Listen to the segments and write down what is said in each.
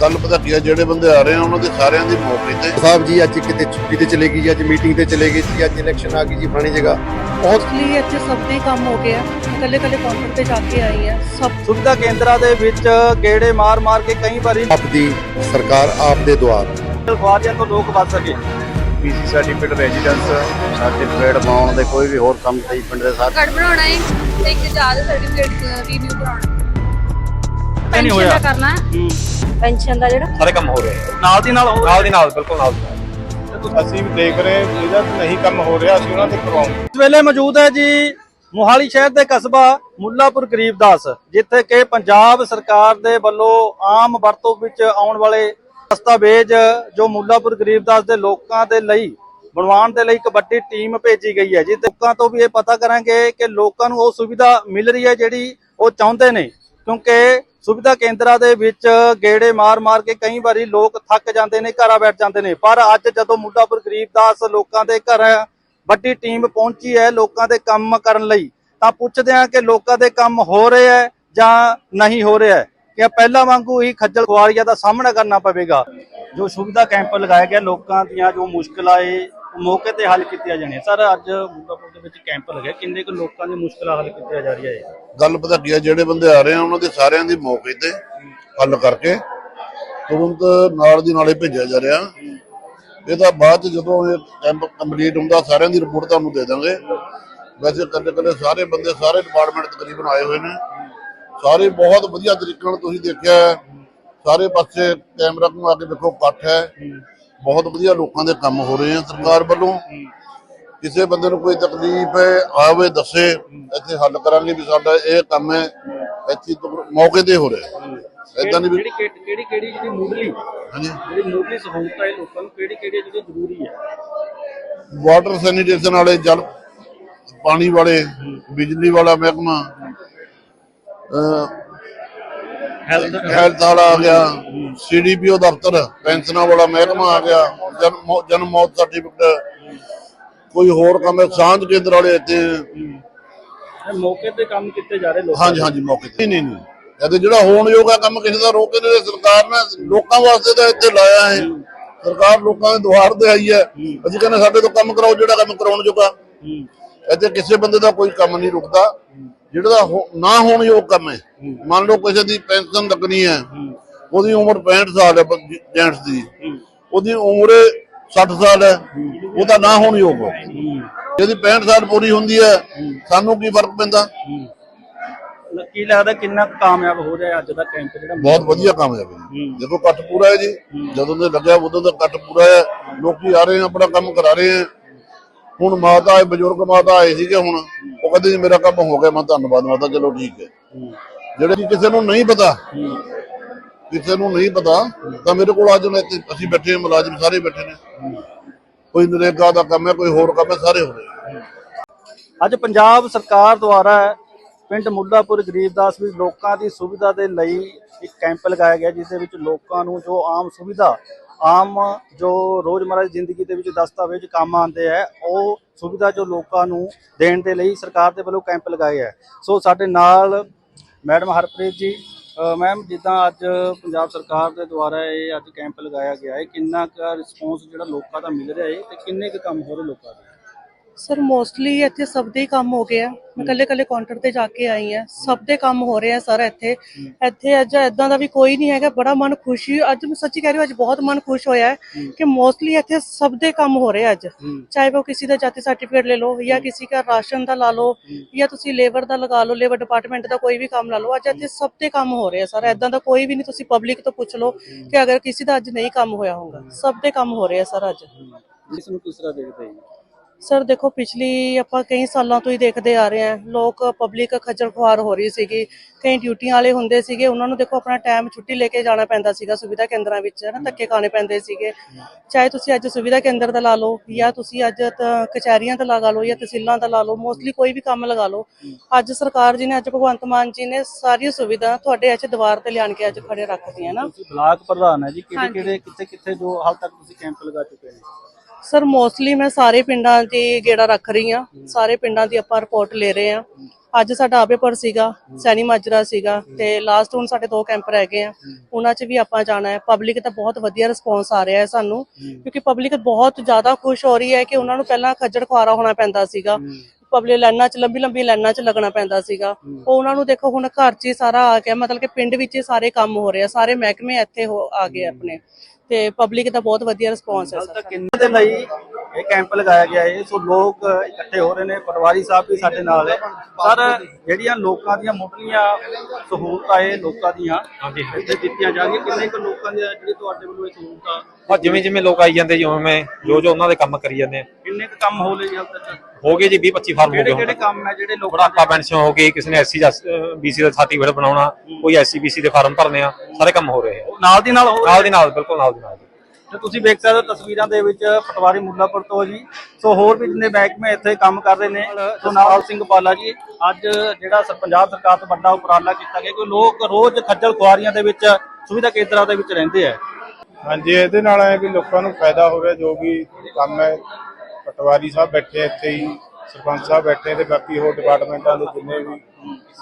ਗੱਲ ਪਤਾ ਕੀ ਆ ਜਿਹੜੇ ਬੰਦੇ ਆ ਰਹੇ ਆ ਉਹਨਾਂ ਦੇ ਸਾਰਿਆਂ ਦੀ ਮੌਕੇ ਤੇ। ਸਾਹਿਬ ਜੀ ਅੱਜ ਕਿਤੇ ਛੁੱਟੀ ਤੇ ਚਲੇ ਗਈ ਜੀ ਅੱਜ ਮੀਟਿੰਗ ਤੇ ਚਲੇ ਗਏ ਜੀ ਅੱਜ ਇਲੈਕਸ਼ਨ ਆ ਗਈ ਜੀ ਫਲਾਣੀ ਜਗ੍ਹਾ। ਬਹੁਤ ਲਈ ਇੱਥੇ ਸਭ ਦੇ ਕੰਮ ਹੋ ਗਿਆ ਕੱਲੇ ਕੱਲੇ ਕਾਊਂਟਰ ਤੇ ਜਾ ਕੇ ਆਈ ਆ ਸਭ ਸੁਵਿਧਾ ਕੇਂਦਰਾਂ ਦੇ ਵਿੱਚ ਗੇੜੇ ਮਾਰ-ਮਾਰ ਕੇ ਕਈ ਵਾਰੀ ਆਪ ਦੀ ਸਰਕਾਰ ਆਪ ਦੇ ਦੁਆਰ ਖੁਆਰੀਆਂ ਤੋਂ ਲੋਕ ਬਚ ਸਕੇ। ਪੀਸੀ ਸਰਟੀਫਿਕੇਟ ਰੈਜ਼ੀਡੈਂਸ ਸਰਟੀਫਿਕੇਟ ਬਣਾਉਣ ਦੇ ਕੋਈ ਵੀ ਹੋਰ ਕੰਮ ਤੇ ਪਿੰਡ ਦੇ ਸਾਰੇ ਕਾਰਡ ਬਣਾਉਣਾ ਹੈ ਤੇ ਇੱਕ ਜਾਦ ਸਰਟੀਫਿਕੇਟ ਰੀਨਿਊ ਕਰਾਉਣਾ। ਨਹੀਂ ਪੈਨਸ਼ਨ ਹੋਇਆ ਦਾ ਕਰਨਾ। ਹੈ। ਪੈਨਸ਼ਨ ਦਾ ਜਿਹੜਾ। ਸਾਰੇ ਕੰਮ ਹੋ ਰਹੇ ਆ। ਨਾਲ ਦੀ ਨਾਲ ਹੋ ਨਾਲ ਦੀ ਨਾਲ ਬਿਲਕੁਲ ਨਾਲ ਦੀ ਨਾਲ। ਅਸੀਂ ਵੀ ਦੇਖ ਰਹੇ ਇਹਦਾ ਨਹੀਂ ਕੰਮ ਹੋ ਰਿਹਾ ਅਸੀਂ ਉਹਨਾਂ ਤੇ ਕਰਵਾਉਂਗੇ ਇਸ ਵੇਲੇ ਮੌਜੂਦ ਹੈ ਜੀ ਮੋਹਾਲੀ ਸ਼ਹਿਰ ਦੇ ਕਸਬਾ ਮੁੱਲਾਪੁਰ ਗਰੀਬਦਾਸ ਜਿੱਥੇ ਕਿ ਪੰਜਾਬ ਸਰਕਾਰ ਦੇ ਵੱਲੋਂ ਆਮ ਵਰਤੋਂ ਵਿੱਚ ਆਉਣ ਵਾਲੇ ਦਸਤਾਵੇਜ਼ ਜੋ ਮੁੱਲਾਪੁਰ ਗਰੀਬਦਾਸ ਦੇ ਲੋਕਾਂ ਦੇ ਲਈ ਬਣਵਾਉਣ ਦੇ ਲਈ ਇੱਕ ਵੱਡੀ ਟੀਮ ਭੇਜੀ ਗਈ ਹੈ ਜੀ। ਤੇ ਲੋਕਾਂ ਤੋਂ ਵੀ ਇਹ ਪਤਾ ਕਰਾਂਗੇ ਕਿ ਲੋਕਾਂ ਨੂੰ ਉਹ ਸੁਵਿਧਾ ਮਿਲ ਰਹੀ ਹੈ ਜਿਹੜੀ ਉਹ ਚਾਹੁੰਦੇ ਨੇ। ਕਿਉਂਕਿ ਸੁਵਿਧਾ ਕੇਂਦਰਾਂ ਦੇ ਵਿੱਚ ਗੇੜੇ ਮਾਰ-ਮਾਰ ਕੇ ਕਈ ਵਾਰੀ ਲੋਕ ਥੱਕ ਜਾਂਦੇ ਨੇ, ਘਰਾਂ ਬੈਠ ਜਾਂਦੇ ਨੇ। ਪਰ ਅੱਜ ਜਦੋਂ ਮੁੱਲਾਪੁਰ ਗਰੀਬਦਾਸ ਲੋਕਾਂ ਦੇ ਘਰ ਵੱਡੀ ਟੀਮ ਪਹੁੰਚੀ ਹੈ ਲੋਕਾਂ ਦੇ ਕੰਮ ਕਰਨ ਲਈ, ਤਾਂ ਪੁੱਛਦੇ ਹਾਂ ਕਿ ਲੋਕਾਂ ਦੇ ਕੰਮ ਹੋ ਰਹੇ ਹੈ ਜਾਂ ਨਹੀਂ ਹੋ ਰਿਹਾ ਹੈ। ਕਿ ਪਹਿਲਾਂ ਵਾਂਗੂ ਹੀ ਖੱਜਲ ਖੁਆਰੀਆਂ ਦਾ ਸਾਹਮਣਾ ਕਰਨਾ ਪਵੇਗਾ। ਜੋ ਸੁਵਿਧਾ ਕੈਂਪ ਲਗਾਇਆ ਗਿਆ ਲੋਕਾਂ ਦੀਆਂ ਜੋ ਮੁਸ਼ਕਲਾਂ ਏ ਮੌਕੇ ਤੇ ਹੱਲ ਕੀਤੀਆਂ ਜਾਣੀਆਂ। ਸਰ, ਅੱਜ ਮੁੱਲਾਪੁਰ ਦੇ ਵਿੱਚ ਕੈਂਪ ਲੱਗਿਆ। ਕਿੰਨੇ ਕੁ ਲੋਕਾਂ ਦੀ ਮੁਸ਼ਕਲਾਂ ਹੱਲ ਕੀਤੀਆਂ ਜਾ ਰਹੀਆਂ ਹੈ ਗੱਲ ਪਤਾ ਜਿਹੜੇ ਬੰਦੇ ਆ ਰਹੇ ਆ, ਉਹਨਾਂ ਦੇ ਸਾਰਿਆਂ ਦੀ ਮੌਕੇ ਤੇ ਹੱਲ ਕਰਕੇ ਤੁਰੰਤ ਨਾਲ ਦੀ ਨਾਲੇ ਭੇਜਿਆ ਜਾ ਰਿਹਾ। ਇਹ ਤਾਂ ਬਾਅਦ ਜਦੋਂ ਇਹ ਕੈਂਪ ਕੰਪਲੀਟ ਹੁੰਦਾ, ਸਾਰਿਆਂ ਦੀ ਰਿਪੋਰਟ ਤੁਹਾਨੂੰ ਦੇ ਦਾਂਗੇ। ਵੈਸੇ ਕੱਲੇ ਕੱਲੇ ਸਾਰੇ ਬੰਦੇ, ਸਾਰੇ ਡਿਪਾਰਟਮੈਂਟ ਤਕਰੀਬਨ ਆਏ ਹੋਏ ਨੇ। ਸਾਰੇ ਬਹੁਤ ਵਧੀਆ ਤਰੀਕੇ ਨਾਲ ਤੁਸੀਂ ਦੇਖਿਆ ਸਾਰੇ ਪਾਸੇ ਕੈਮਰਾ ਨੂੰ ਆ ਕੇ ਦੇਖੋ, ਇਕੱਠ ਹੈ। ਬਹੁਤ ਵਧੀਆ ਲੋਕਾਂ ਦੇ ਕੰਮ ਹੋ ਰਹੇ ਆ ਸਰਕਾਰ ਵੱਲੋਂ। ਕਿਸੇ ਬੰਦੇ ਨੂੰ ਕੋਈ ਤਕਲੀਫ ਹੈ ਆਵੇ ਦੱਸੇ ਇੱਥੇ ਹੱਲ ਕਰਾਂਗੇ ਵੀ ਸਾਡਾ ਇਹ ਕੰਮ ਹੈ ਇੱਥੇ ਮੌਕੇ ਤੇ ਹੋ ਰਿਹਾ। ਇਦਾਂ ਨਹੀਂ ਕਿਹੜੀ ਕਿਹੜੀ ਕਿਹੜੀ ਜਿਹੜੀ ਮੁੱਢਲੀ ਹਾਂਜੀ। ਜਿਹੜੀ ਮੁੱਢਲੀ ਸਹੂਲਤ ਹੈ ਲੋਕਾਂ ਨੂੰ ਕਿਹੜੀ ਕਿਹੜੀ ਜਿਹੜੀ ਜ਼ਰੂਰੀ ਹੈ? ਵਾਟਰ ਸੈਨੀਟੇਸ਼ਨ ਵਾਲੇ ਜਲ ਪਾਣੀ ਵਾਲੇ ਬਿਜਲੀ ਵਾਲਾ ਮਹਿਕਮਾ ਹੈਲਥ ਵਾਲਾ ਆ ਗਿਆ ਸੀਡੀਪੀਓ ਦਫ਼ਤਰ ਪੈਨਸ਼ਨਾਂ ਵਾਲਾ ਮਹਿਕਮਾ ਆ ਗਿਆ ਜਨਮ ਮੌਤ ਸਰਟੀਫਿਕੇਟ ਕੋਈ ਹੋਰ ਕੰਮ ਹੈ? ਸਾਂਝ ਕੇਂਦਰ ਵਾਲੇ ਇੱਥੇ ਇਹ ਮੌਕੇ ਤੇ ਕੰਮ ਕੀਤੇ ਜਾ ਰਹੇ ਲੋਕਾਂ ਹਾਂਜੀ ਹਾਂਜੀ ਮੌਕੇ ਤੇ। ਨਹੀਂ ਨਹੀਂ ਇਹਦੇ ਜਿਹੜਾ ਹੋਣ ਯੋਗ ਹੈ ਕੰਮ ਕਿਸੇ ਦਾ ਰੋਕ ਕੇ ਨਹੀਂ ਸਰਕਾਰ ਨੇ ਲੋਕਾਂ ਵਾਸਤੇ ਤਾਂ ਇੱਥੇ ਲਾਇਆ ਹੈ। ਸਰਕਾਰ ਲੋਕਾਂ ਦੇ ਦੁਆਰ ਤੇ ਆਈ ਹੈ। ਅਸੀਂ ਕਹਿੰਦੇ ਸਾਡੇ ਤੋਂ ਕੰਮ ਕਰਾਓ ਜਿਹੜਾ ਕੰਮ ਕਰਾਉਣ ਜੋਗਾ। ਇੱਥੇ ਕਿਸੇ ਬੰਦੇ ਦਾ ਕੋਈ ਕੰਮ ਨਹੀਂ ਰੁਕਦਾ। ਜਿਹੜਾ ਨਾ ਹੋਣ ਯੋਗ ਕੰਮ ਹੈ। ਮੰਨ ਲਓ ਕਿਸੇ ਦੀ ਪੈਨਸ਼ਨ ਲੱਗਣੀ ਹੈ। ਉਹਦੀ ਉਮਰ 65 ਸਾਲ ਹੈ ਜੈਂਟਸ ਦੀ। ਉਹਦੀ ਉਮਰ 60 ਸਾਲ ਹੈ ਉਹਦਾ ਨਾ ਹੋਣ ਯੋਗ ਹੈ। ਜਿਹਦੀ 65 ਸਾਲ ਪੂਰੀ ਹੁੰਦੀ ਹੈ ਸਾਨੂੰ ਕੀ ਫ਼ਰਕ ਪੈਂਦਾ? ਕੀ ਲੱਗਦਾ ਕਿੰਨਾ ਕਾਮਯਾਬ ਹੋ ਰਿਹਾ ਅੱਜ ਦਾ ਕੈਂਪ ਜਿਹੜਾ? ਬਹੁਤ ਵਧੀਆ ਕਾਮਯਾਬ ਹੈ। ਜੀ। ਦੇਖੋ ਕੱਟ ਪੂਰਾ ਹੈ ਜੀ। ਜਦੋਂ ਦੇ ਲੱਗਿਆ ਉਦੋਂ ਦਾ ਕੱਟ ਪੂਰਾ ਹੈ। ਲੋਕੀ ਆ ਰਹੇ ਆ ਆਪਣਾ ਕੰਮ ਕਰਾ ਰਹੇ ਆ ਹੁਣ ਮਾਤਾ ਆਏ ਬਜ਼ੁਰਗ ਮਾਤਾ ਆਏ ਸੀਗੇ ਹੁਣ। ਉਹ ਕਹਿੰਦੇ ਜੀ ਮੇਰਾ ਕੰਮ ਹੋ ਗਿਆ ਮੈਂ ਧੰਨਵਾਦ ਮਾਤਾ ਚਲੋ ਠੀਕ ਹੈ। ਜਿਹੜੇ ਕਿ ਕਿਸੇ ਨੂੰ ਨਹੀਂ ਪਤਾ ਕਿਸੇ ਨੂੰ ਨਹੀਂ ਪਤਾ ਤਾਂ ਮੇਰੇ ਕੋਲ ਅੱਜ ਹੁਣ ਅਸੀਂ ਬੈਠੇ ਹਾਂ ਮੁਲਾਜ਼ਮ ਸਾਰੇ ਬੈਠੇ ਨੇ। ਕੋਈ ਨਰੇਗਾ ਦਾ ਕੰਮ ਹੈ, ਕੋਈ ਹੋਰ ਕੰਮ ਹੈ, ਸਾਰੇ ਹੋ ਰਹੇ ਅੱਜ ਪੰਜਾਬ ਸਰਕਾਰ ਦੁਆਰਾ ਪਿੰਡ ਮੁੱਲਾਪੁਰ ਗਰੀਬਦਾਸ ਵਿੱਚ ਲੋਕਾਂ ਦੀ ਸੁਵਿਧਾ ਦੇ ਲਈ ਇੱਕ ਕੈਂਪ ਲਗਾਇਆ ਗਿਆ, ਜਿਸ ਦੇ ਵਿੱਚ ਲੋਕਾਂ ਨੂੰ ਜੋ ਆਮ ਸੁਵਿਧਾ, ਆਮ ਜੋ ਰੋਜ਼ਮਰਰਾ ਦੀ ਜ਼ਿੰਦਗੀ ਦੇ ਵਿੱਚ ਦਸਤਾਵੇਜ਼ ਕੰਮ ਆਉਂਦੇ ਹੈ ਉਹ ਸੁਵਿਧਾ ਜੋ ਲੋਕਾਂ ਨੂੰ ਦੇਣ ਦੇ ਲਈ ਸਰਕਾਰ ਦੇ ਵੱਲੋਂ ਕੈਂਪ ਲਗਾਏ ਹੈ ਸੋ ਸਾਡੇ ਨਾਲ ਮੈਡਮ ਹਰਪ੍ਰੀਤ ਜੀ ਮੈਮ ਜਿੱਦਾਂ ਅੱਜ ਪੰਜਾਬ ਸਰਕਾਰ ਦੇ ਦੁਆਰਾ ਇਹ ਅੱਜ ਕੈਂਪ ਲਗਾਇਆ ਗਿਆ ਹੈ, ਕਿੰਨਾ ਕੁ ਰਿਸਪੌਂਸ ਜਿਹੜਾ ਲੋਕਾਂ ਦਾ ਮਿਲ ਰਿਹਾ ਹੈ ਤੇ ਕਿੰਨੇ ਕੁ ਕੰਮ ਹੋ ਰਹੇ ਲੋਕਾਂ ਦੇ? ਸਰ ਮੋਸਟਲੀ ਇੱਥੇ ਸਭ ਦੇ ਕੰਮ ਹੋ ਗਿਆ ਮੈਂ ਕੱਲੇ ਕੱਲੇ ਕਾਊਂਟਰ ਤੇ ਜਾ ਕੇ ਆਈ ਆ। ਸਭ ਦੇ ਕੰਮ ਹੋ ਰਹੇ ਆ ਸਰ ਇੱਥੇ। ਇੱਥੇ ਅੱਜ ਇਦਾਂ ਦਾ ਵੀ ਕੋਈ ਨਹੀਂ ਹੈਗਾ। ਬੜਾ ਮਨ ਖੁਸ਼ੀ ਅੱਜ ਮੈਂ ਸੱਚੀ ਕਹਿ ਰਹੀ ਹਾਂ ਅੱਜ ਬਹੁਤ ਮਨ ਖੁਸ਼ ਹੋਇਆ ਹੈ ਕਿ ਮੋਸਟਲੀ ਇੱਥੇ ਸਭ ਦੇ ਕੰਮ ਹੋ ਰਹੇ ਅੱਜ। ਚਾਹੇ ਉਹ ਕਿਸੇ ਦਾ ਜਾਤੀ ਸਰਟੀਫਿਕੇਟ ਲੈ ਲਓ ਜਾਂ ਕਿਸੇ ਦਾ ਰਾਸ਼ਨ ਦਾ ਲਾ ਲਓ ਜਾਂ ਤੁਸੀਂ ਲੇਬਰ ਦਾ ਲਗਾ ਲਓ ਲੇਬਰ ਡਿਪਾਰਟਮੈਂਟ ਦਾ ਕੋਈ ਵੀ ਕੰਮ ਲਾ ਲਓ ਅੱਜ ਇੱਥੇ ਸਭ ਦੇ ਕੰਮ ਹੋ ਰਹੇ ਆ ਸਰ। ਇਦਾਂ ਦਾ ਕੋਈ ਵੀ ਨਹੀਂ ਤੁਸੀਂ ਪਬਲਿਕ ਤੋਂ ਪੁੱਛ ਲਓ ਕਿ ਅਗਰ ਕਿਸੇ ਦਾ ਅੱਜ ਨਹੀਂ ਕੰਮ ਹੋਇਆ ਹੋਊਗਾ। ਸਭ ਦੇ ਕੰਮ ਹੋ ਰਹੇ ਆ ਸਰ ਅੱਜ। ਇਸ ਨੂੰ ਕਿਸ ਤਰ੍ਹਾਂ ਦੇਖਦੇ ਹੋ ਸਰ ਦੇਖੋ ਪਿਛਲੀ ਆਪਾਂ ਕਈ ਸਾਲਾਂ ਤੋਂ ਹੀ ਦੇਖਦੇ ਆ ਰਹੇ ਹਾਂ। ਲੋਕ ਪਬਲਿਕ ਖੱਜਲ ਖੁਆਰ ਹੋ ਰਹੀ ਸੀਗੀ। ਕਈ ਡਿਊਟੀਆਂ ਵਾਲੇ ਹੁੰਦੇ ਸੀਗੇ। ਉਹਨਾਂ ਨੂੰ ਦੇਖੋ ਆਪਣਾ ਟਾਈਮ ਛੁੱਟੀ ਲੈ ਕੇ ਜਾਣਾ ਪੈਂਦਾ ਸੀਗਾ ਸੁਵਿਧਾ ਕੇਂਦਰਾਂ ਵਿੱਚ ਹੈ ਨਾ ਧੱਕੇ ਖਾਣੇ ਪੈਂਦੇ ਸੀਗੇ। ਚਾਹੇ ਤੁਸੀਂ ਅੱਜ ਸੁਵਿਧਾ ਕੇਂਦਰ ਦਾ ਲਾ ਲਓ ਜਾਂ ਤੁਸੀਂ ਅੱਜ ਕਚਹਿਰੀਆਂ ਦਾ ਲਗਾ ਲਓ ਜਾਂ ਤਹਿਸੀਲਾਂ ਦਾ ਲਾ ਲਓ ਮੋਸਟਲੀ ਕੋਈ ਵੀ ਕੰਮ ਲਗਾ ਲਓ। ਅੱਜ ਸਰਕਾਰ ਜੀ ਨੇ ਅੱਜ ਭਗਵੰਤ ਮਾਨ ਜੀ ਨੇ ਸਾਰੀਆਂ ਸੁਵਿਧਾ ਤੁਹਾਡੇ ਅੱਜ ਦੀਵਾਰ ਤੇ ਲਿਆਣ ਕੇ ਅੱਜ ਖੜੇ ਰੱਖਦੀਆਂ ਨਾ ਬਲਾਕ ਪ੍ਰਧਾਨ ਹੈ ਜੀ। ਕਿਹੜੇ। ਕਿਹੜੇ ਕਿੱਥੇ ਕਿੱਥੇ ਜੋ ਹਾਲ ਤੱਕ ਤੁਸੀਂ ਕੈਂਪ ਲਗਾ ਚੁੱਕੇ ਨੇ ਸਰ ਮੋਸਟਲੀ ਮੈਂ ਸਾਰੇ ਪਿੰਡਾਂ ਦੀ ਗੇੜਾ ਰੱਖ ਰਹੀ ਹਾਂ। ਸਾਰੇ ਪਿੰਡਾਂ ਦੀ ਆਪਾਂ ਰਿਪੋਰਟ ਲੈ ਰਹੇ ਹਾਂ। ਅੱਜ ਸਾਡਾ ਆਬੇਪੁਰ ਸੀਗਾ, ਸੈਣੀ ਮਾਜਰਾ ਸੀਗਾ ਤੇ ਲਾਸਟ ਹੁਣ ਸਾਡੇ ਦੋ ਕੈਂਪ ਰਹਿ ਗਏ ਆ। ਉਹਨਾਂ 'ਚ ਵੀ ਆਪਾਂ ਜਾਣਾ ਹੈ। ਪਬਲਿਕ ਦਾ ਬਹੁਤ ਵਧੀਆ ਰਿਸਪੌਂਸ ਆ ਰਿਹਾ ਹੈ ਸਾਨੂੰ, ਕਿਉਂਕਿ ਪਬਲਿਕ ਬਹੁਤ ਜ਼ਿਆਦਾ ਖੁਸ਼ ਹੋ ਰਹੀ ਹੈ ਕਿ ਉਹਨਾਂ ਨੂੰ ਪਹਿਲਾਂ ਖੱਜੜ ਖੁਆਰਾ ਹੋਣਾ ਪੈਂਦਾ ਸੀਗਾ। ਪਬਲਿਕ ਲਾਈਨਾਂ 'ਚ, ਲੰਬੀ ਲੰਬੀ ਲਾਈਨਾਂ 'ਚ ਲੱਗਣਾ ਪੈਂਦਾ ਸੀਗਾ। ਉਹ ਉਹਨਾਂ ਨੂੰ ਦੇਖੋ, ਹੁਣ ਘਰ 'ਚ ਹੀ ਸਾਰਾ ਆ ਗਿਆ। ਮਤਲਬ ਕਿ ਪਿੰਡ ਵਿੱਚ ਹੀ ਸਾਰੇ ਕੰਮ ਹੋ ਰਹੇ ਆ। ਸਾਰੇ ਮਹਿਕਮੇ ਇੱਥੇ ਹੋ, ਆ ਗਏ ਆਪਣੇ। ਤੇ ਪਬਲਿਕ ਦਾ ਬਹੁਤ ਵਧੀਆ ਰਿਸਪੌਂਸ ਹੈ ਸਰ। ਕਿੰਨੇ ਦੇ ਲਈ ਇਹ ਕੈਂਪ ਲਗਾਇਆ ਗਿਆ ਹੈ ਸੋ ਲੋਕ ਇਕੱਠੇ ਹੋ ਰਹੇ ਨੇ ਪਟਵਾਰੀ ਸਾਹਿਬ ਵੀ ਸਾਡੇ ਨਾਲ ਹੈ। ਸਰ ਜਿਹੜੀਆਂ ਲੋਕਾਂ ਦੀਆਂ ਮੁੱਢਲੀਆਂ ਸਹੂਲਤਾਂ ਇਹ ਲੋਕਾਂ ਦੀਆਂ ਇੱਥੇ ਦਿੱਤੀਆਂ ਜਾ ਰਹੀਆਂ ਕਿੰਨੇ ਕੁ ਲੋਕਾਂ ਦੀਆਂ ਜਿਹੜੇ ਤੁਹਾਡੇ ਵੱਲੋਂ ਇਹ ਸਹੂਲਤਾਂ? ਬਸ ਜਿਵੇਂ ਜਿਵੇਂ ਲੋਕ ਆਈ ਜਾਂਦੇ ਜੀ ਉਵੇਂ ਜੋ ਜੋ ਉਹਨਾਂ ਦੇ ਕੰਮ ਕਰੀ ਜਾਂਦੇ ਆ। ਕਿੰਨੇ ਕੁ ਕੰਮ ਹੋ ਲਏ ਜੀ ਹਾਲ ਤੱਕ? ਹੋ ਗਏ ਜੀ 20 25 ਫਾਰਮ ਹੋ ਕਿਹੜੇ ਗਏ ਕਿਹੜੇ ਹੁਣ ਕੰਮ ਹੈ ਜਿਹੜੇ ਲੋਕਾਂ ਬੁਢਾਪਾ ਪੈਨਸ਼ਨ ਹੋ ਗਈ ਕਿਸੇ ਨੇ ਐਸਸੀ ਬੀਸੀ ਦਾ ਸਰਟੀਫਿਕੇਟ ਬਣਾਉਣਾ ਕੋਈ ਐਸਸੀ ਬੀਸੀ ਦੇ ਫਾਰਮ ਭਰਨੇ ਆ ਸਾਰੇ ਕੰਮ ਹੋ ਰਹੇ ਆ। ਨਾਲ ਦੀ ਨਾਲ ਹੋ ਨਾਲ ਦੀ ਨਾਲ ਬਿਲਕੁਲ ਨਾਲ ਦੀ ਨਾਲ ਤੇ ਤੁਸੀਂ ਵੇਖ ਸਕਦੇ ਹੋ ਤਸਵੀਰਾਂ ਦੇ ਵਿੱਚ ਪਟਵਾਰੀ ਮੁੱਲਾਪੁਰ ਤੋਂ ਜੀ। ਸੋ ਹੋਰ ਵੀ ਜਿੰਨੇ ਮਹਿਕਮੇ ਇੱਥੇ ਕੰਮ ਕਰ ਰਹੇ ਨੇ ਸੋ ਸਿੰਘ ਪਾਲਾ ਜੀ, ਅੱਜ ਜਿਹੜਾ ਪੰਜਾਬ ਸਰਕਾਰ ਤੋਂ ਵੱਡਾ ਉਪਰਾਲਾ ਕੀਤਾ ਗਿਆ ਕਿ ਲੋਕ ਰੋਜ਼ ਖੱਜਲ ਖੁਆਰੀਆਂ ਦੇ ਵਿੱਚ, ਸੁਵਿਧਾ ਕੇਂਦਰਾਂ ਦੇ ਵਿੱਚ ਰਹਿੰਦੇ ਆ। ਹਾਂਜੀ, ਇਹਦੇ ਨਾਲ ਹੈ ਕਿ ਲੋਕਾਂ ਨੂੰ ਫਾਇਦਾ ਹੋ ਰਿਹਾ, ਜੋ ਵੀ ਕੰਮ ਹੈ। ਪਟਵਾਰੀ ਸਾਹਿਬ ਬੈਠੇ ਇੱਥੇ ਹੀ, ਸਰਪੰਚ ਸਾਹਿਬ ਬੈਠੇ ਤੇ ਬਾਕੀ ਹੋਰ ਡਿਪਾਰਟਮੈਂਟਾਂ ਦੇ ਜਿੰਨੇ ਵੀ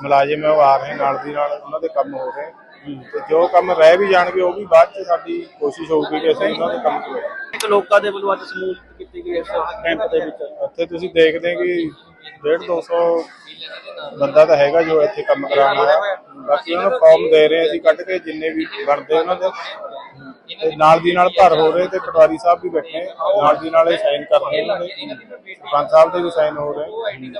ਮੁਲਾਜ਼ਮ ਹੈ, ਉਹ ਆ ਰਹੇ ਨਾਲ ਦੀ ਨਾਲ, ਉਹਨਾਂ ਦੇ ਕੰਮ ਹੋ ਰਹੇ। ਤੇ ਜੋ ਕੰਮ ਰਹਿ ਵੀ ਜਾਣਗੇ ਉਹ ਵੀ ਬਾਅਦ ਚ ਸਾਡੀ ਕੋਸ਼ਿਸ਼ ਹੋਊਗੀ ਕਿ ਅਸੀਂ ਉਹਨਾਂ ਦੇ ਕੰਮ ਕਰਾਈਏ ਇੱਕ ਲੋਕਾਂ ਦੇ ਵੱਲੋਂ ਅੱਜ ਸਮੂਹ ਕੀਤੀ ਗਈ ਇਸ ਕੈਂਪ ਦੇ ਵਿੱਚ। ਇੱਥੇ ਤੁਸੀਂ ਦੇਖਦੇ ਕਿ 1.5 200 ਬੰਦਾ ਤਾਂ ਹੈਗਾ ਜੋ ਇੱਥੇ ਕੰਮ ਕਰਾਉਣ ਵਾਲਾ ਬਾਕੀ ਉਹਨਾਂ ਨੂੰ ਫਾਰਮ ਦੇ ਰਹੇ ਅਸੀਂ ਕੱਢ ਕੇ ਜਿੰਨੇ ਵੀ ਬਣਦੇ ਉਹਨਾਂ ਦੇ। ਤੇ ਨਾਲ ਦੀ ਨਾਲ ਭਰ ਹੋ ਰਹੇ ਤੇ ਪਟਵਾਰੀ ਸਾਹਿਬ ਵੀ ਬੈਠੇ ਨਾਲ ਦੀ ਨਾਲ ਇਹ ਸਾਈਨ ਕਰ ਰਹੇ ਉਹਨਾਂ ਦੇ। ਸਰਪੰਚ ਸਾਹਿਬ ਦੇ ਵੀ ਸਾਈਨ ਹੋ ਰਹੇ।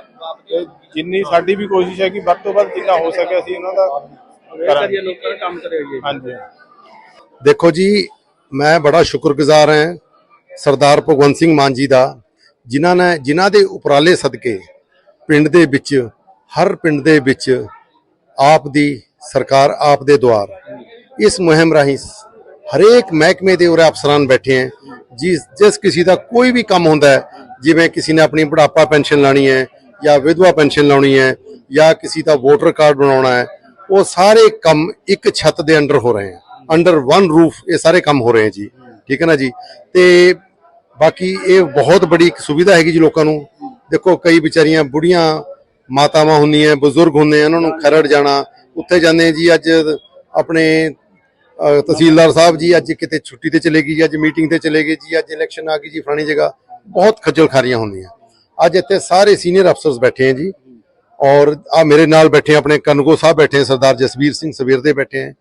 ਤੇ ਜਿੰਨੀ ਸਾਡੀ ਵੀ ਕੋਸ਼ਿਸ਼ ਹੈ ਕਿ ਵੱਧ ਤੋਂ ਵੱਧ ਜਿੰਨਾ ਹੋ ਸਕੇ ਅਸੀਂ ਉਹਨਾਂ ਦਾ ਕਰੀਏ ਕਰਾਂਗੇ। ਲੋਕਾਂ ਦਾ ਕੰਮ ਕਰਿਏ ਹਾਂਜੀ। ਦੇਖੋ ਜੀ ਮੈਂ ਬੜਾ ਸ਼ੁਕਰਗੁਜ਼ਾਰ ਹਾਂ ਸਰਦਾਰ ਭਗਵੰਤ ਸਿੰਘ ਮਾਨ ਜੀ ਦਾ ਜਿਨ੍ਹਾਂ ਨੇ ਜਿਨ੍ਹਾਂ ਦੇ ਉਪਰਾਲੇ ਸਦਕੇ ਪਿੰਡ ਦੇ ਵਿੱਚ ਹਰ ਪਿੰਡ ਦੇ ਵਿੱਚ ਆਪ ਦੀ ਸਰਕਾਰ ਆਪ ਦੇ ਦੁਆਰ ਇਸ ਮੁਹਿੰਮ ਰਾਹੀਂ ਹਰੇਕ ਮਹਿਕਮੇ ਦੇ ਉਰੇ ਅਫਸਰਾਨ ਬੈਠੇ ਹੈ ਜਿਸ ਜਿਸ ਕਿਸੇ ਦਾ ਕੋਈ ਵੀ ਕੰਮ ਹੁੰਦਾ ਹੈ ਜਿਵੇਂ ਕਿਸੇ ਨੇ ਆਪਣੀ ਬੁਢਾਪਾ ਪੈਨਸ਼ਨ ਲਾਣੀ ਹੈ ਜਾਂ ਵਿਧਵਾ ਪੈਨਸ਼ਨ ਲਾਉਣੀ ਹੈ ਜਾਂ ਕਿਸੇ ਦਾ ਵੋਟਰ ਕਾਰਡ ਬਣਾਉਣਾ ਹੈ ਉਹ ਸਾਰੇ ਕੰਮ ਇੱਕ ਛੱਤ ਦੇ ਅੰਡਰ ਹੋ ਰਹੇ ਹਨ ਅੰਡਰ ਵਨ ਰੂਫ ਇਹ ਸਾਰੇ ਕੰਮ ਹੋ ਰਹੇ ਹੈ ਜੀ। ਠੀਕ ਹੈ ਨਾ ਜੀ? ਤੇ ਬਾਕੀ ਇਹ ਬਹੁਤ ਬੜੀ ਇੱਕ ਸੁਵਿਧਾ ਹੈਗੀ ਜੀ ਲੋਕਾਂ ਨੂੰ। ਦੇਖੋ, ਕਈ ਵਿਚਾਰੀਆਂ ਬੁੜੀਆਂ, ਮਾਤਾਵਾਂ ਹੁੰਦੀਆਂ, ਬਜ਼ੁਰਗ ਹੁੰਦੇ ਆ, ਉਹਨਾਂ ਨੂੰ ਖਰੜ ਜਾਣਾ। ਉੱਥੇ ਜਾਂਦੇ ਜੀ, ਅੱਜ ਆਪਣੇ ਤਹਿਸੀਲਦਾਰ ਸਾਹਿਬ ਜੀ, ਅੱਜ ਕਿਤੇ ਛੁੱਟੀ ਤੇ ਚਲੇ ਗਈ ਜੀ, ਅੱਜ ਮੀਟਿੰਗ ਤੇ ਚਲੇ ਗਏ ਜੀ, ਅੱਜ ਇਲੈਕਸ਼ਨ ਆ ਗਈ ਜੀ, ਫਲਾਣੀ ਜਗ੍ਹਾ। ਬਹੁਤ ਖੱਜਲ ਖਾਰੀਆਂ ਹੁੰਦੀਆਂ। ਅੱਜ ਇੱਥੇ ਸਾਰੇ ਸੀਨੀਅਰ ਅਫਸਰਸ ਬੈਠੇ ਹੈ ਜੀ। ਔਰ ਆ ਮੇਰੇ ਨਾਲ ਬੈਠੇ ਆਪਣੇ ਕਨਗੋ ਸਾਹਿਬ ਬੈਠੇ ਸਰਦਾਰ ਜਸਵੀਰ ਸਿੰਘ ਸਵੇਰ ਦੇ ਬੈਠੇ ਹੈ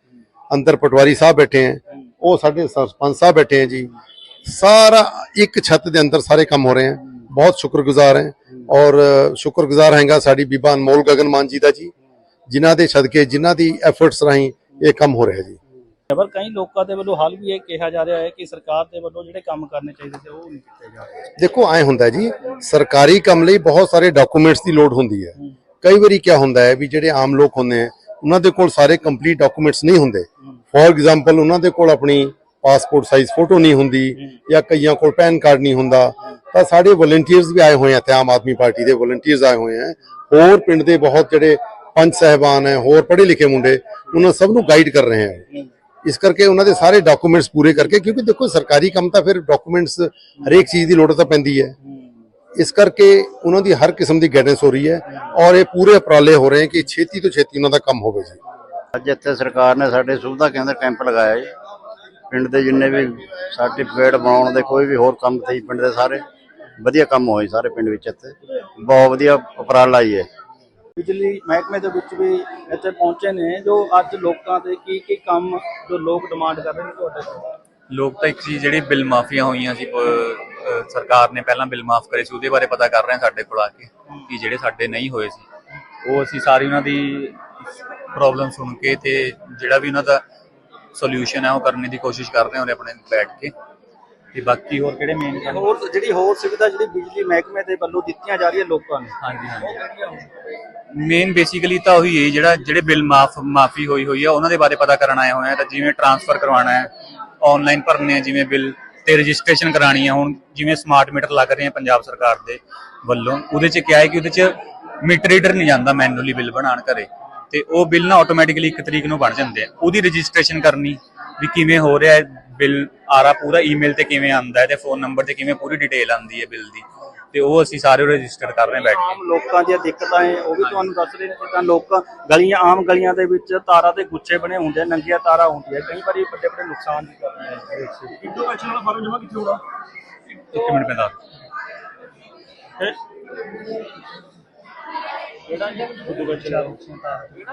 ਅੰਦਰ ਪਟਵਾਰੀ ਸਾਹਿਬ ਬੈਠੇ ਹੈ ਉਹ ਸਾਡੇ ਸਰਪੰਚ ਸਾਹਿਬ ਬੈਠੇ ਹੈ ਜੀ। ਸਾਰਾ ਇੱਕ ਛੱਤ ਦੇ ਅੰਦਰ ਸਾਰੇ ਕੰਮ ਹੋ ਰਹੇ ਹੈ ਬਹੁਤ ਸ਼ੁਕਰਗੁਜ਼ਾਰ ਹੈ ਔਰ ਸ਼ੁਕਰਗੁਜ਼ਾਰ ਹੈਗਾ ਸਾਡੀ ਬੀਬਾ ਅਨਮੋਲ ਗਗਨ ਮਾਨ ਜੀ ਦਾ ਜੀ ਜਿਨ੍ਹਾਂ ਦੇ ਸਦਕੇ ਜਿਨ੍ਹਾਂ ਦੀ ਐਫਰਟਸ ਰਾਹੀਂ ਇਹ ਕੰਮ ਹੋ ਰਿਹਾ ਜੀ। ਪਰ ਕਈ ਲੋਕਾਂ ਦੇ ਵੱਲੋਂ ਹਾਲ ਵੀ ਇਹ ਕਿਹਾ ਜਾ ਰਿਹਾ ਹੈ ਕਿ ਸਰਕਾਰ ਦੇ ਵੱਲੋਂ ਜਿਹੜੇ ਕੰਮ ਕਰਨੇ ਚਾਹੀਦੇ ਸੀ ਉਹ ਨਹੀਂ ਕੀਤੇ ਜਾ ਰਹੇ। ਦੇਖੋ ਐ ਹੁੰਦਾ ਜੀ ਸਰਕਾਰੀ ਕੰਮ ਲਈ ਬਹੁਤ ਸਾਰੇ ਡਾਕੂਮੈਂਟਸ ਦੀ ਲੋੜ ਹੁੰਦੀ ਹੈ। ਕਈ ਵਾਰੀ ਕੀ ਹੁੰਦਾ ਹੈ ਵੀ ਜਿਹੜੇ ਆਮ ਲੋਕ ਹੁੰਦੇ ਆ, ਉਹਨਾਂ ਦੇ ਕੋਲ ਸਾਰੇ ਕੰਪਲੀਟ ਡਾਕੂਮੈਂਟਸ ਨਹੀਂ ਹੁੰਦੇ। ਫੋਰ ਐਗਜ਼ਾਮਪਲ ਉਹਨਾਂ ਦੇ ਕੋਲ ਆਪਣੀ ਪਾਸਪੋਰਟ ਸਾਈਜ਼ ਫੋਟੋ ਨਹੀਂ ਹੁੰਦੀ ਜਾਂ ਕਈਆਂ ਕੋਲ ਪੈਨ ਕਾਰਡ ਨਹੀਂ ਹੁੰਦਾ। ਤਾਂ ਸਾਡੇ ਵਲੰਟੀਅਰਸ ਵੀ ਆਏ ਹੋਏ ਆ ਤੇ ਆਮ ਆਦਮੀ ਪਾਰਟੀ ਦੇ ਵਲੰਟੀਅਰਸ ਆਏ ਹੋਏ ਆ। ਹੋਰ ਪਿੰਡ ਦੇ ਬਹੁਤ ਜਿਹੜੇ ਪੰਚ ਸਹਿਬਾਨ ਹੈ, ਹੋਰ ਪੜ੍ਹੇ ਲਿਖੇ ਮੁੰਡੇ, ਉਹਨਾਂ ਸਭ ਨੂੰ ਗਾਈਡ ਕਰ ਰਹੇ ਆ। ਇਸ ਕਰਕੇ ਉਹਨਾਂ ਦੇ ਸਾਰੇ ਡਾਕੂਮੈਂਟਸ ਪੂਰੇ ਕਰਕੇ, ਕਿਉਂਕਿ ਦੇਖੋ ਸਰਕਾਰੀ ਕੰਮ ਤਾਂ ਫਿਰ ਡਾਕੂਮੈਂਟਸ ਹਰੇਕ ਚੀਜ਼ ਦੀ ਲੋੜ ਤਾਂ ਪੈਂਦੀ ਹੈ। ਇਸ ਕਰਕੇ ਉਹਨਾਂ ਦੀ ਹਰ ਕਿਸਮ ਦੀ ਗਾਈਡੈਂਸ ਹੋ ਰਹੀ ਹੈ ਔਰ ਇਹ ਪੂਰੇ ਉਪਰਾਲੇ ਹੋ ਰਹੇ ਹੈ ਕਿ ਛੇਤੀ ਤੋਂ ਛੇਤੀ ਉਹਨਾਂ ਦਾ ਕੰਮ ਹੋਵੇ ਜੀ। ਅੱਜ ਇੱਥੇ ਸਰਕਾਰ ਨੇ ਸਾਡੇ ਸੁਵਿਧਾ ਕੇਂਦਰ ਕੈਂਪ ਲਗਾਇਆ ਜੀ। ਪਿੰਡ ਦੇ ਜਿੰਨੇ ਵੀ ਸਰਟੀਫਿਕੇਟ ਬਣਾਉਣ ਦੇ ਕੋਈ ਵੀ ਹੋਰ ਕੰਮ ਤੇ ਪਿੰਡ ਦੇ ਸਾਰੇ ਵਧੀਆ ਕੰਮ ਹੋਏ ਸਾਰੇ ਪਿੰਡ ਵਿੱਚ ਇੱਥੇ। ਬਹੁਤ ਵਧੀਆ ਉਪਰਾਲਾ ਜੀ ਇਹ ਬਿਜਲੀ ਮਹਿਕਮੇ ਦੇ ਵਿੱਚ ਵੀ ਇੱਥੇ ਪਹੁੰਚੇ ਨੇ ਜੋ ਅੱਜ ਲੋਕਾਂ ਦੇ ਕੀ ਕੀ ਕੰਮ ਜੋ ਲੋਕ ਡਿਮਾਂਡ ਕਰ ਰਹੇ ਨੇ ਤੁਹਾਡੇ ਤੋਂ ਲੋਕ ਤਾਂ ਇੱਕ ਚੀਜ਼ ਜਿਹੜੀ ਬਿੱਲ ਮਾਫੀਆਂ ਹੋਈਆਂ ਸੀ ਸਰਕਾਰ ਨੇ ਪਹਿਲਾਂ ਬਿੱਲ ਮਾਫ ਕਰੇ ਸੀ ਉਹਦੇ ਬਾਰੇ ਪਤਾ ਕਰ ਰਹੇ ਹਾਂ ਸਾਡੇ ਕੋਲ ਆ ਕੇ ਕਿ ਜਿਹੜੇ ਸਾਡੇ ਨਹੀਂ ਹੋਏ ਸੀ ਉਹ ਅਸੀਂ ਸਾਰੀ ਉਹਨਾਂ ਦੀ ਪ੍ਰੋਬਲਮ ਸੁਣ ਕੇ ਤੇ ਜਿਹੜਾ ਵੀ ਉਹਨਾਂ ਦਾ ਸੋਲੂਸ਼ਨ ਹੈ ਉਹ ਕਰਨੇ ਦੀ ਕੋਸ਼ਿਸ਼ ਕਰ ਰਹੇ ਹਾਂ ਉਹਨੇ ਆਪਣੇ ਬੈਠ ਕੇ। ਤੇ ਬਾਕੀ ਹੋਰ ਕਿਹੜੇ ਮੇਨ ਹੋਰ ਜਿਹੜੀ ਹੋਰ ਸੁਵਿਧਾ ਜਿਹੜੀ ਬਿਜਲੀ ਮਹਿਕਮੇ ਦੇ ਵੱਲੋਂ ਦਿੱਤੀਆਂ ਜਾ ਰਹੀਆਂ ਲੋਕਾਂ ਨੂੰ। ਹਾਂਜੀ ਹਾਂਜੀ। ਮੇਨ ਬੇਸਿਕਲੀ ਤਾਂ ਉਹੀ ਹੈ ਜਿਹੜਾ ਜਿਹੜੇ ਬਿੱਲ ਮਾਫ ਮਾਫੀ ਹੋਈ ਹੋਈ ਆ ਉਹਨਾਂ ਦੇ ਬਾਰੇ ਪਤਾ ਕਰਨ ਆਏ ਹੋਏ ਆ ਤਾਂ ਜਿਵੇਂ ਟ੍ਰਾਂਸਫਰ ਕਰਵਾਉਣਾ ਹੈ ਆਨਲਾਈਨ ਭਰਨੇ ਆ ਜਿਵੇਂ ਬਿੱਲ ਤੇ ਰਜਿਸਟ੍ਰੇਸ਼ਨ ਕਰਾਣੀ ਹੈ ਹੁਣ, ਜਿਵੇਂ ਸਮਾਰਟ ਮੀਟਰ ਲੱਗ ਰਹੇ ਆ ਪੰਜਾਬ ਸਰਕਾਰ ਦੇ ਵੱਲੋਂ, ਉਹਦੇ 'ਚ ਕਿਹਾ ਹੈ ਕਿ ਉਹਦੇ 'ਚ ਮੀਟਰ ਰੀਡਰ ਨਹੀਂ ਜਾਂਦਾ ਮੈਨੂਅਲੀ ਬਿੱਲ ਬਣਾਉਣ ਘਰੇ, ਤੇ ਉਹ ਬਿੱਲ ਨਾ ਆਟੋਮੈਟਿਕਲੀ ਇੱਕ ਤਰੀਕ ਨੂੰ ਬਣ ਜਾਂਦੇ ਆ। ਉਹਦੀ ਰਜਿਸਟ੍ਰੇਸ਼ਨ ਕਰਨੀ, ਵੀ ਕਿਵੇਂ ਹੋ ਰਿਹਾ ਹੈ ਬਿੱਲ ਆਰਾ ਪੂਰਾ ਈਮੇਲ ਤੇ ਕਿਵੇਂ ਆਉਂਦਾ ਹੈ ਤੇ ਫੋਨ ਨੰਬਰ ਤੇ ਕਿਵੇਂ ਪੂਰੀ ਡਿਟੇਲ ਆਉਂਦੀ ਹੈ ਬਿੱਲ ਦੀ। ਤੇ ਉਹ ਅਸੀਂ ਸਾਰੇ ਰਜਿਸਟਰ ਕਰ ਰਹੇ ਬੈਠ ਕੇ। ਲੋਕਾਂ ਦੀਆਂ ਦਿੱਕਤਾਂ ਹੈ ਉਹ ਵੀ ਤੁਹਾਨੂੰ ਦੱਸ ਰਹੇ ਨੇ ਜਿੱਦਾਂ ਲੋਕ ਗਲੀਆਂ ਆਮ ਗਲੀਆਂ ਦੇ ਵਿੱਚ ਤਾਰਾਂ ਦੇ ਗੁੱਛੇ ਬਣੇ ਹੁੰਦੇ ਆ ਨੰਗੀਆਂ ਤਾਰਾਂ ਹੁੰਦੀਆਂ ਕਈ ਵਾਰੀ ਵੱਡੇ ਵੱਡੇ ਨੁਕਸਾਨ ਵੀ ਕਰਦੀਆਂ ਹੈ ਇੰਡੋ ਪੈਨਸ਼ਨ ਵਾਲਾ ਫਾਰਮ ਜਮਾ ਕਿੱਥੇ ਹੋਣਾ ਇੱਕ ਮਿੰਟ ਮੈਂ ਦੱਸ ਕਿਹੜਾ ਜੀ